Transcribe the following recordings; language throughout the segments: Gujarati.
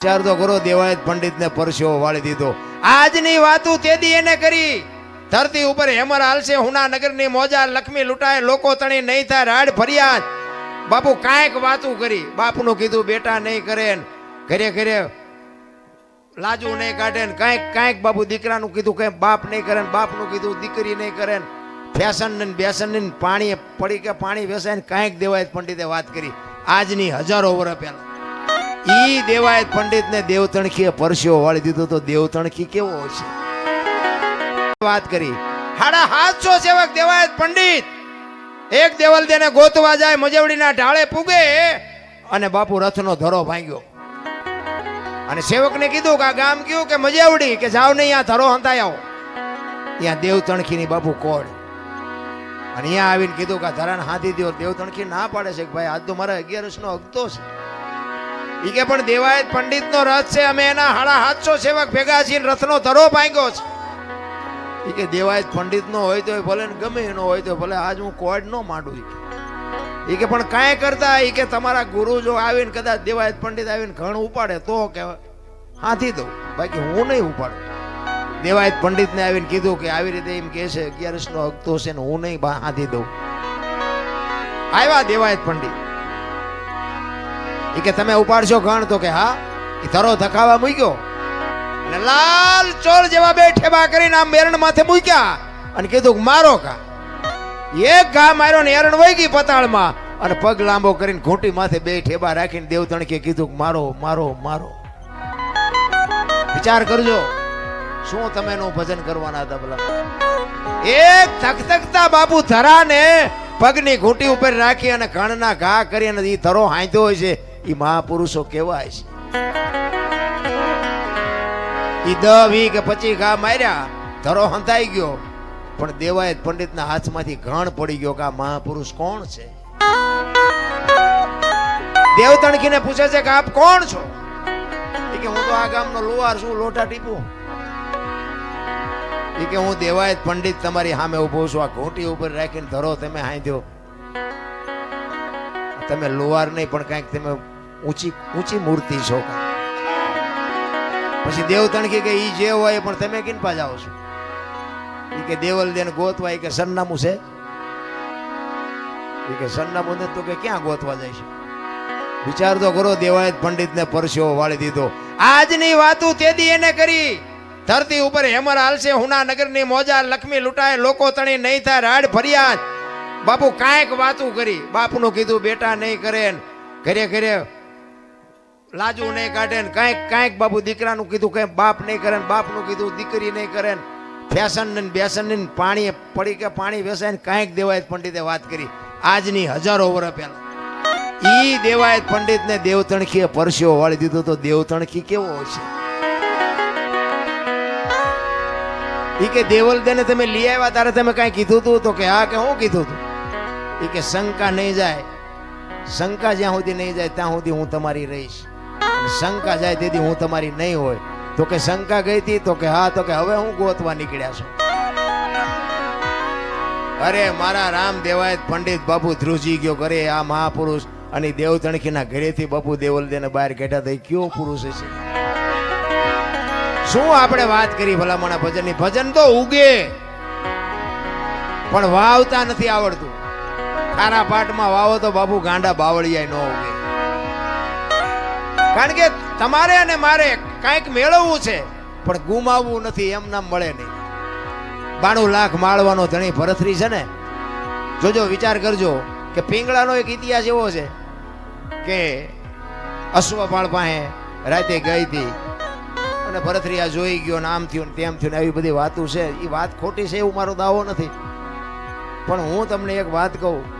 વિચાર તો કરો દેવાયત પંડિતને પરસ્યો વાળી દીધો. આજની વાતું તેદી એને કરી. ધરતી ઉપર હેમર હાલશે હુના નગરની મોજા લક્ષ્મી લૂંટાય, લોકો તણી નહીં થાય, રાડ ફરિયાદ. બાપુ કાંઈક વાતું કરી. બાપનું કીધું, બેટા નહીં કરે ઘરે ઘરે લાજુ નહીં કાઢે ને. કાંઈક કાંઈક બાપુ દીકરાનું કીધું, કઈ બાપ નહીં કરે બાપનું કીધું, દીકરી નહીં કરે ને. ફેશન ને બેસન ને પાણી, પડી કે પાણી વેસાય ને કાંઈક દેવાય પંડિતે વાત કરી. આજની હજારો વર્ષ પહેલા. ઈ દેવાયત પંડિતને દેવતણખીએ પરસ્યો વાળી દીધો તો દેવતણખી કેવો હશે? વાત કરી. હાડા હાથસો સેવક દેવાયત પંડિત. એક દેવલ દેને ગોતવા જાય, મજવડીના ઢાળે પૂગે અને બાપુ રથનો ધરો ભાંગ્યો. અને સેવકને કીધું કે આ ગામ કયું કે મજેવડી કે જાવ નહીં, આ ધરો હંતાઈ આવો. ત્યાં દેવ તણખીની બાપુ કોડ અને અહીંયા આવીને કીધું કે ધરાને હાથી દો દેવ તણખી ના પાડે છે કે ભાઈ, આજ તો મારા અગિયારસ નો અગતો છે. ઈ કે પણ દેવાયત પંડિત નો રથ છે, અમે એના હાડા હાથસો સેવક ભેગા છીએ રથનો ધરો ભાંગ્યો છે. ઈ કે દેવાયત પંડિત નો હોય તો ભલે ને ગમે એનો હોય તો ભલે, આજ હું કોડ નો માંડું ઈ કે. કે પણ કાંઈ કરતા ઈ કે તમારા ગુરુ જો આવીને કદાચ દેવાયત પંડિત આવીને ઘણ ઉપાડે તો કે હાથી દઉં, બાકી હું નહીં ઉપાડું. દેવાયત પંડિતને આવીને કીધું કે આવી રીતે એમ કહે છે અગિયારસ નો હકતો છે ને હું નહીં હાથી દઉં. આવ્યા દેવાયત પંડિત. ઈ કે તમે ઉપાડશો ઘણ તો કે હા. એ ધરો ધકાવા મૂક્યો. અને લાલ ચોળ જેવા બે ઠેબા કરીને આમ મેરણ માથે મૂક્યા અને કીધું મારો કા એક ઘા માર્યો ને એરણ વહી ગઈ પતાળમાં. અને પગ લાંબો કરીને ઘૂંટી માથે બે ઠેબા રાખીને દેવતણકે કીધું મારો મારો મારો. વિચાર કરજો, શું તમે એનું ભજન કરવાના હતા ભલા? એક થકથકતા બાપુ ધરાને પગની ઘૂંટી ઉપર રાખી અને ઘણના ઘા કરી અને એ ધરો હાંધ્યો હોય છે. ઈ મહાપુરુષો કેવાય છે. ઈ દ વી કે પચી ઘા માર્યા, ધરો હંતાઈ ગયો. પણ દેવાયત પંડિતના હાથમાંથી ઘણ પડી ગયો કે આ મહાપુરુષ કોણ છે? દેવતણકીને પૂછે છે કે આપ કોણ છો? કે હું તો આ ગામનો લુવાર છું, લોટા ટીપું. ઈ કે હું દેવાયત પંડિત તમારી સામે ઊભો છું, આ ઘોટી ઉપર રાખીને ધરો, તમે હાંધ્યો. તમે લોહાર નહીં, પણ કાંઈક તમે ઊંચી ઊંચી મૂર્તિ છો પછી દેવતણકી કે ઈ જે હોય પણ તમે કિન પા જાઓ છો? ઈ કે દેવલ દેન ગોતવા, ઈ કે સરનામું છે. ઈ કે સરનામું ને તો કે ક્યાં ગોતવા જાય છે? વિચાર તો કરો, દેવાયત પંડિતને પરસ્યો વાળી દીધો. આજની વાતું તેદી એને કરી. ધરતી ઉપર હેમર હાલશે, હુના નગરની મોજા લક્ષ્મી લૂંટાય, લોકો તણી નહીં થાય, રાડ ફરિયાદ. બાપુ કાંઈક વાતું કરી. બાપનું કીધું, બેટા નહીં કરે ઘરે ઘરે લાજુ નહીં કાઢે ને કાંઈક કાંઈક બાપુ દીકરાનું કીધું કઈ બાપ નહીં કરે બાપનું કીધું, દીકરી નહીં કરે ને ફેશન ને બેસન ને પાણી પડી કે પાણી વેસાય ને કાંઈક દેવાયત પંડિતે વાત કરી. આજની હજારો વર્ષ પહેલા. ઈ દેવાયત પંડિતને દેવતણખીએ પરસ્યો વાળી દીધો તો દેવતણખી કેવો હશે? ઈ કે દેવલ દેને તમે લઈ આવ્યા, તારે તમે કાંઈ કીધું તું તો કે હા કે હું કીધું તું? ઈ કે શંકા નહીં જાય. શંકા જ્યાં સુધી નહીં જાય, ત્યાં સુધી હું તમારી રહીશ. શંકા જાય તેથી હું તમારી નહીં હોય. તો કે શંકા ગઈ હતી, તો કે હા, તો કે હવે હું ગોતવા નીકળ્યા છું. અરે, મારા રામ દેવાય પંડિત બાપુ ધ્રુજી ગયો કરે આ મહાપુરુષ અને દેવ તણખીના ઘરેથી બાપુ દેવલદેને બહાર કાઢ્યા તો કયો પુરુષ છે શું આપણે વાત કરી ભલામણા ભજનની? ભજન તો ઉગે, પણ વાવતા નથી આવડતું. ખારા પાટમાં વાવો તો બાપુ ગાંડા બાવળિયા ન ઉગે. કારણ કે તમારે અને મારે કાંઈક મેળવવું છે, પણ ગુમાવવું નથી, એમ નામ મળે નહીં. બાણું લાખ માળવાનો ધણી ભરથરી છે ને, જોજો, વિચાર કરજો કે પિંગળાનો એક ઇતિહાસ એવો છે કે અશ્વપાળ પાસે રાતે ગઈ હતી અને ભરથરી આ જોઈ ગયો ને આમ થયું તેમ થયું આવી બધી વાતો છે. એ વાત ખોટી છે એવું મારો દાવો નથી. પણ હું તમને એક વાત કહું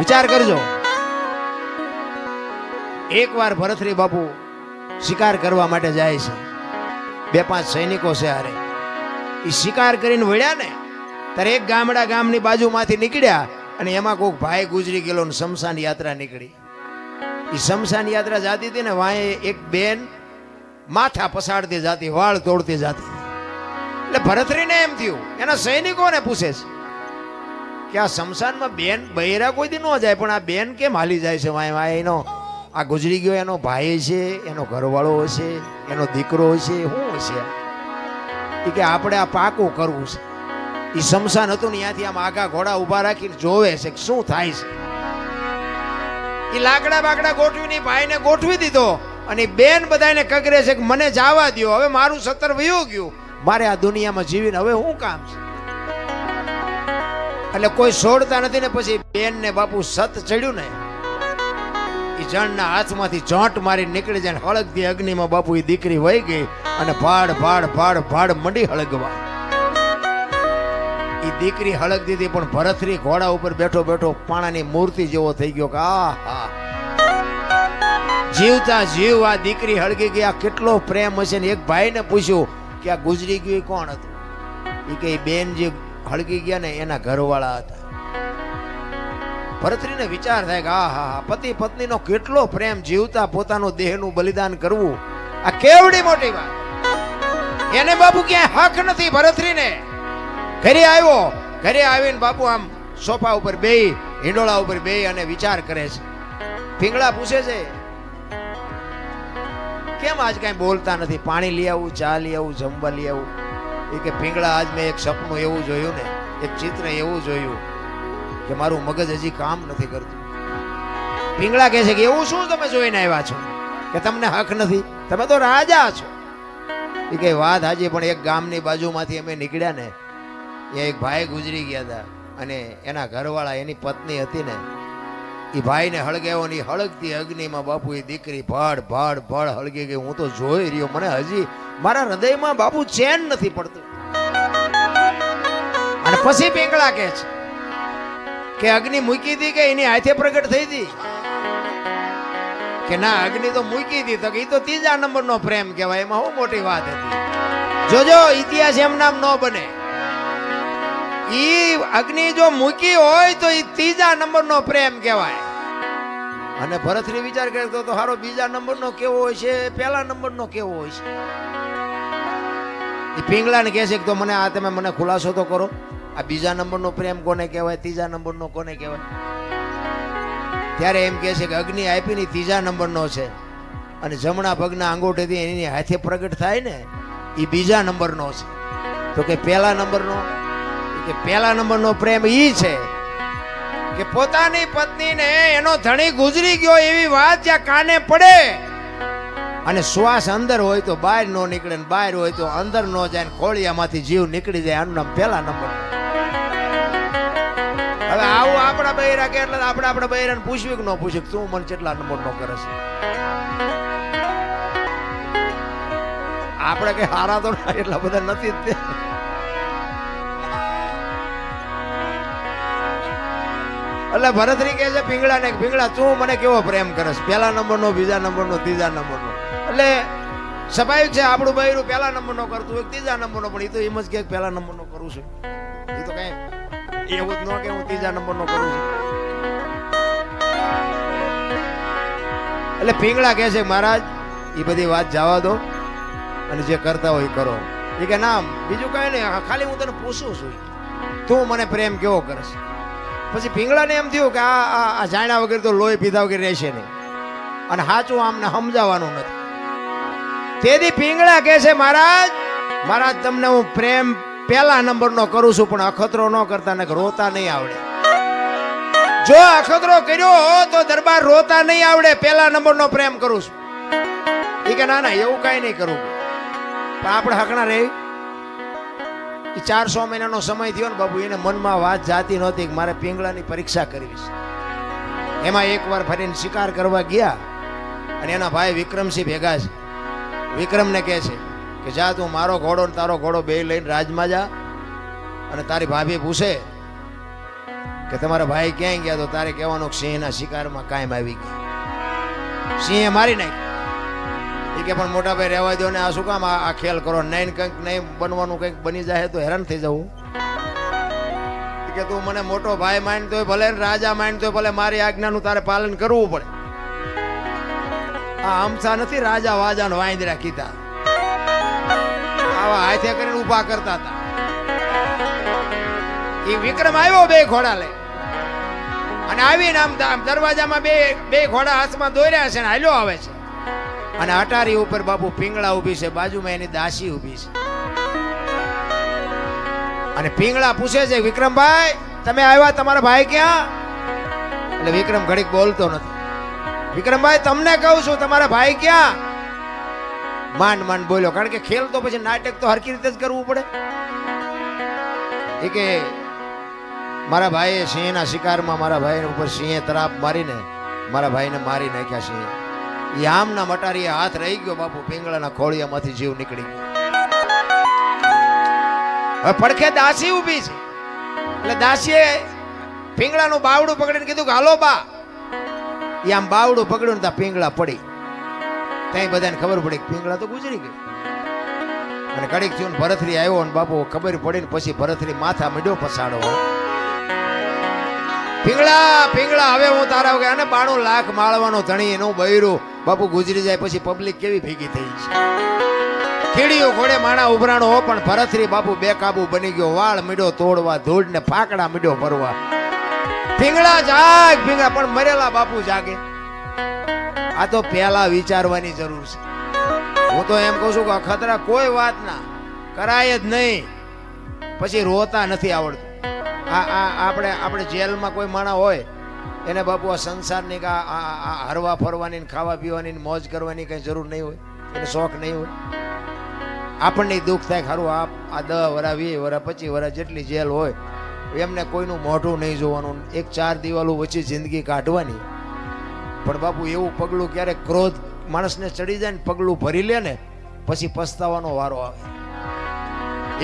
વિચાર કરજો. એકવાર ભરતરી બાપુ શિકાર કરવા માટે જાય છે. બે પાંચ સૈનિકો છે હારે. એ શિકાર કરીને વળ્યા ને, ત્યારે એક ગામડા ગામની બાજુમાંથી નીકળ્યા અને એમાં કોઈક ભાઈ ગુજરી ગયેલો ને શમશાન યાત્રા નીકળી. એ શમશાન યાત્રા જાતી હતી ને વાંહે એક બેન માથા પસાડતી જાતી, વાળ તોડતી જાતી. એટલે ભરતરીને એમ થયું, એના સૈનિકોને પૂછે છે કે આ શમશાનમાં બેન બૈરા કોઈ દી ન જાય, પણ આ બેન કેમ હાલી જાય છે વાય વાય? એનો આ ગુજરી ગયો, એનો ભાઈ છે, એનો ઘરવાળો હશે એનો દીકરો હશે શું હશે એ કે આપણે આ પાકું કરવું છે. એ શમશાન હતું ને ત્યાંથી આમ આગા ઘોડા ઊભા રાખીને જોવે છે કે શું થાય છે. એ લાકડા બાકડા ગોઠવીને ભાઈને ગોઠવી દીધો અને બેન બધાને કગરે છે કે મને જવા દ્યો, હવે મારું સત્તર વયું ગયું. મારે આ દુનિયામાં જીવીને હવે શું કામ છે? એટલે કોઈ છોડતા નથી ને પછી બેન ને બાપુ સત ચડ્યું ને એ જણના હાથમાંથી ચોંટ મારી નીકળી જાય હળગતી અગ્નિમાં બાપુ એ દીકરી વહી ગઈ અને ભાડ ભાડ ભાડ ભાડ મંડી હળગવા. એ દીકરી હળગતી હતી પણ ભરતરી ઘોડા ઉપર બેઠો બેઠો પાણાની મૂર્તિ જેવો થઈ ગયો કે આ હા. જીવતા જીવ આ દીકરી હળગી ગઈ, આ કેટલો પ્રેમ હશે ને? એક ભાઈને પૂછ્યું કે આ ગુજરી ગયું કોણ હતું? એ કે બેન જે હળગી ગયા ને એના ઘરવાળા હતા. ભરતરીને વિચાર થાય કે આ પતિ પત્નીનો કેટલો પ્રેમ જીવતા પોતાનું દેહનું બલિદાન કરવું. આ કેવડી મોટી વાત. એને બાપુ ક્યાંય હક નથી ભરતરીને. ઘરે આવ્યો, ઘરે આવીને બાપુ આમ સોફા ઉપર બેહી, હિંડોળા ઉપર બે અને વિચાર કરે છે. પીંગળા પૂછે છે, કેમ આજ કાંઈ બોલતા નથી? પાણી લઈ આવું, ચા લઈ આવું, જમવા લઈ આવું? એ કે પીંગળા આજ મેં એક સપનું એવું જોયું ને, એક ચિત્ર એવું જોયું કે મારું મગજ હજી કામ નથી કરતું. પીંગળા કહે છે કે એવું શું તમે જોઈને આવ્યા છો? કે તમને હક નથી. તમે તો રાજા છો. એ કે વાત હાજી, પણ એક ગામની બાજુમાંથી અમે નીકળ્યા ને એ એક ભાઈ ગુજરી ગયા હતા અને એના ઘરવાળા એની પત્ની હતી ને એ ભાઈને હળગાવ્યો હળગતી અગ્નિમાં બાપુ એ દીકરી ભાડ ભાડ ભાડ હળગી ગઈ હું તો જોઈ રહ્યો. મને હજી મારા હૃદયમાં બાપુ ચેન નથી પડતું. અને પછી પીંગળા કે છે કે અગ્નિ મૂકી હતી કે એની હાથે પ્રગટ થઈ હતી કે ના, અગ્નિ તો મૂકી હતી તો કે એ તો ત્રીજા નંબરનો પ્રેમ કહેવાય. એમાં હું મોટી વાત હતી. જોજો ઇતિહાસ એમ નામ ન બને. ઈ અગ્નિ જો મૂકી હોય તો ઈ ત્રીજા નંબરનો પ્રેમ કહેવાય. અને ભરતરી વિચાર કરે તો હારો બીજા નંબરનો કેવો હોય છે, પહેલા નંબરનો કેવો હોય છે? એ પિંગલાને કહે છે કે તો મને આ તમે મને ખુલાસો તો કરો. આ બીજા નંબરનો પ્રેમ કોને કહેવાય, ત્રીજા નંબરનો કોને કહેવાય? ત્યારે એમ કહે છે કે અગ્નિ આઈપીની ત્રીજા નંબરનો છે. અને જમણા પગના અંગૂઠેથી એની હાથે પ્રગટ થાય ને એ બીજા નંબરનો છે. તો કે પહેલા નંબરનો કે પહેલા નંબરનો પ્રેમ ઈ છે કે પોતાની પત્નીને એનો ધણી ગુજરી ગયો એવી વાત જ્યાં કાને પડે. અને શ્વાસ અંદર હોય તો બહાર નો નીકળે ને બહાર હોય તો અંદર નો જાય ને ખોળિયામાંથી જીવ નીકળી જાય આનું નામ પહેલા નંબર. હવે આવું આપણા બૈરા કે એટલે આપણે આપણા બૈરાને પૂછ્યું કે ન પૂછ્યું? તું મને કેટલા નંબર નો કરે છે? આપણે કઈ હારા તો એટલા બધા નથી જ એટલે ભરતરી કહે છે પીંગળા ને પીંગળા તું મને કેવો પ્રેમ કરસ? પહેલા નંબરનો, બીજા નંબરનો, ત્રીજા નંબરનો. એટલે સ્વાભાવિક છે, આપણું બૈરું પહેલા નંબરનો કરતું હોય ત્રીજા નંબરનો. પણ એ તો એમ જ કે પહેલા નંબરનો કરું છું. એ તો કઈ એવું જ ન કે હું ત્રીજા નંબરનો કરું છું. એટલે પીંગળા કહે છે, મહારાજ એ બધી વાત જવા દો અને જે કરતા હોય કરો. એ કે, ના, બીજું કઈ નહીં ખાલી હું તને પૂછું છું. તું મને પ્રેમ કેવો કરશ પછી પીંગળાને એમ થયું કે આ આ- જાણ્યા વગર તો લોહી પીધા વગર રહેશે નહીં. અને સાચું આમને સમજાવવાનું નથી. તેથી પીંગળા કહે છે, મહારાજ મહારાજ, તમને હું પ્રેમ પહેલા નંબરનો કરું છું, પણ અખતરો ન કરતા ને રોતા નહીં આવડે. જો અખતરો કર્યો તો દરબાર રોતા નહીં આવડે, પહેલા નંબરનો પ્રેમ કરું છું. એ કે, ના ના, એવું કાંઈ નહીં કરવું પણ આપણે હકણા રહી? એ ચારસો મહિનાનો સમય થયો ને બાબુ એને મનમાં વાત જાતી નહોતી કે મારે પિંગળાની પરીક્ષા કરવી છે. એમાં એકવાર ફરીને શિકાર કરવા ગયા અને એના ભાઈ વિક્રમસિંહ ભેગા છે. વિક્રમને કહે છે કે, જા તું મારો ઘોડો ને તારો ઘોડો બે લઈને રાજમાં જા અને તારી ભાભી પૂછે કે, તમારા ભાઈ ક્યાંય ગયા? તો તારે કહેવાનું સિંહના શિકારમાં કાયમ આવી ગયા. સિંહે મારી નાખી એ કે પણ મોટા ભાઈ રહેવા દો ને આ શું કામ, આ ખેલ કરો. નહીં કંઈક નહીં બનવાનું કંઈક બની જાય તો હેરાન થઈ જવું કે તું મને મોટો ભાઈ માનતો હોય, ભલે રાજા માનતો હોય, ભલે મારી આજ્ઞાનું તારે પાલન કરવું પડે. આ અમસા નથી, રાજા વાજાનો વાંદરા કીધા. આવા હાથે કરીને ઊભા કરતા હતા. એ વિક્રમ આવ્યો બે ઘોડા લઈ અને આવીને આમ દરવાજામાં બે બે ઘોડા હાથમાં દોર્યા છે ને હાલ્યો આવે છે. અને અટારી ઉપર બાપુ પિંગળા ઊભી છે, બાજુમાં એની દાસી ઊભી છે. અને પિંગળા પૂછે છે, વિક્રમભાઈ, તમે આવ્યા? તમારા ભાઈ ક્યાં? એટલે વિક્રમ ઘડીક બોલતો નથી. વિક્રમભાઈ, તમને કહું છું, તમારા ભાઈ ક્યાં? માંડ માંડ બોલ્યો, કારણ કે ખેલ તો પછી નાટક તો હરકી રીતે જ કરવું પડે. એ કે મારા ભાઈએ સિંહના શિકારમાં મારા ભાઈ ઉપર સિંહે તરાપ મારીને મારા ભાઈને મારી નાખ્યા સિંહે. એ આમના મટારીએ હાથ રહી ગયો બાપુ, પિંગળાના ખોળિયામાંથી જીવ નીકળી ગયો. હવે પડખે દાસી ઊભી છે. એટલે દાસીએ પિંગળાનું બાવડું પકડીને કીધું કે, હાલો બા. એ આમ બાવડું પકડ્યું ને ત્યાં પિંગળા પડી. ત્યાં બધાને ખબર પડી કે પિંગળા તો ગુજરી ગઈ. અને કડીક થયું ભરતરી આવ્યો ને બાપુ, ખબર પડી ને પછી ભરતરી માથા મીડ્યો પસાડો પિંગળા પીંગળા હવે હું તારા વગર અને બાણું લાખ માળવાનો ધણી એનું બૈરું. બાપુ ગુજરી જાય પછી પબ્લિક કેવી ભેગી થઈ છે? કીડીઓ ઘોડે માણા ઉભરાણો હો, પણ ભરતરી બાપુ બેકાબુ બની ગયો. વાળ મીડો તોડવા, ધૂળ ને ફાકડા મીડો ભરવા. પિંગળા જાગ પિંગળા પણ મરેલા બાપુ જાગે. આ તો પહેલા વિચારવાની જરૂર છે. હું તો એમ કહું છું કે અખતરા કોઈ વાત ના. કરાય જ નહીં. પછી રોતા નથી આવડતું. આ આ, આપણે આપણે જેલમાં કોઈ માણા હોય, એને બાપુ આ સંસારની આ- હરવા ફરવાની ખાવા પીવાની મોજ કરવાની કઈ જરૂર નહીં હોય, એને શોખ નહીં હોય. આપણને દુઃખ થાય ખરું આ આ દસ વરા, વીસ વરા, પચીસ વરા જેટલી જેલ હોય, એમને કોઈનું મોઢું નહીં જોવાનું, એક ચાર દિવાલો વચ્ચે જિંદગી કાઢવાની. પણ બાપુ એવું પગલું ક્યારેક ક્રોધ માણસને ચડી જાય ને પગલું ભરી લે ને, પછી પસ્તાવાનો વારો આવે.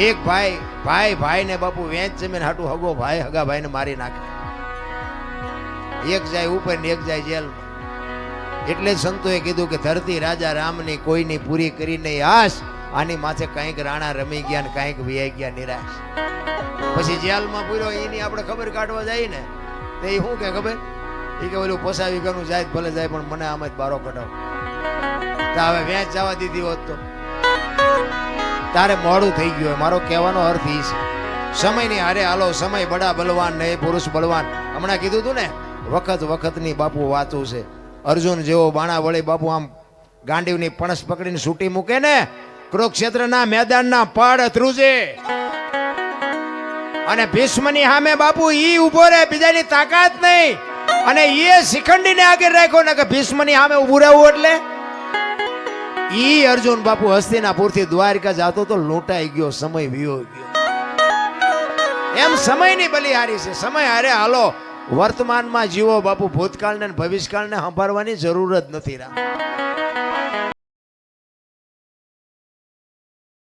એક ભાઈ ભાઈ, ભાઈને બાપુ વેચ જમીન હાટું હગો ભાઈ હગા ભાઈને મારી નાખે. એક જાય ઉપર ને એક જાય જેલ. એટલે સંતોએ કીધું કે ધરતી રાજા રામની કોઈની પૂરી કરી નહીં. આશ આની માથે કંઈક રાણા રમી ગયા ને કંઈક વ્યાઈ ગયા નિરાશ. પછી જેલમાં પૂર્યો, એની આપણે ખબર કાઢવા જાય ને, તો એ શું કે ખબર? એ કે ઓલું પોસાવી ગયું જાય ભલે જાય, પણ મને આમ જ બારો કઢાવ. તો હવે વેચ જવા દીધી હોત તો. તારે મોડું થઈ ગયું. મારો કહેવાનો અર્થ એ છે. સમયની હારે હાલો, સમય બડા બલવાન ને પુરુષ બળવાન હમણાં કીધું તું ને, વખત વખતની બાપુ વાતું છે. અર્જુન જેવો બાણા વળી બાપુ આમ ગાંડીવની પણસ પકડીને સૂટી મૂકે ને, કુરુક્ષેત્રના મેદાનના પડ ધ્રુજે. અને ભીષ્મની સામે બાપુ ઈ ઊભો રહે, બીજાની તાકાત નહીં. અને એ શિખંડીને આગળ રાખ્યો ને કે ભીષ્મની સામે ઉભું રહેવું એટલે ઈ અર્જુન બાપુ હસ્તિનાપુરથી દ્વારકા જાતો તો લૂંટાઈ ગયો, સમય વિયો ગયો. એમ સમયની બલિહારી છે. સમય હારે હાલો, વર્તમાનમાં જીવો બાપુ ભૂતકાળને ભવિષ્યકાળને સંભાળવાની જરૂર જ નથી રામ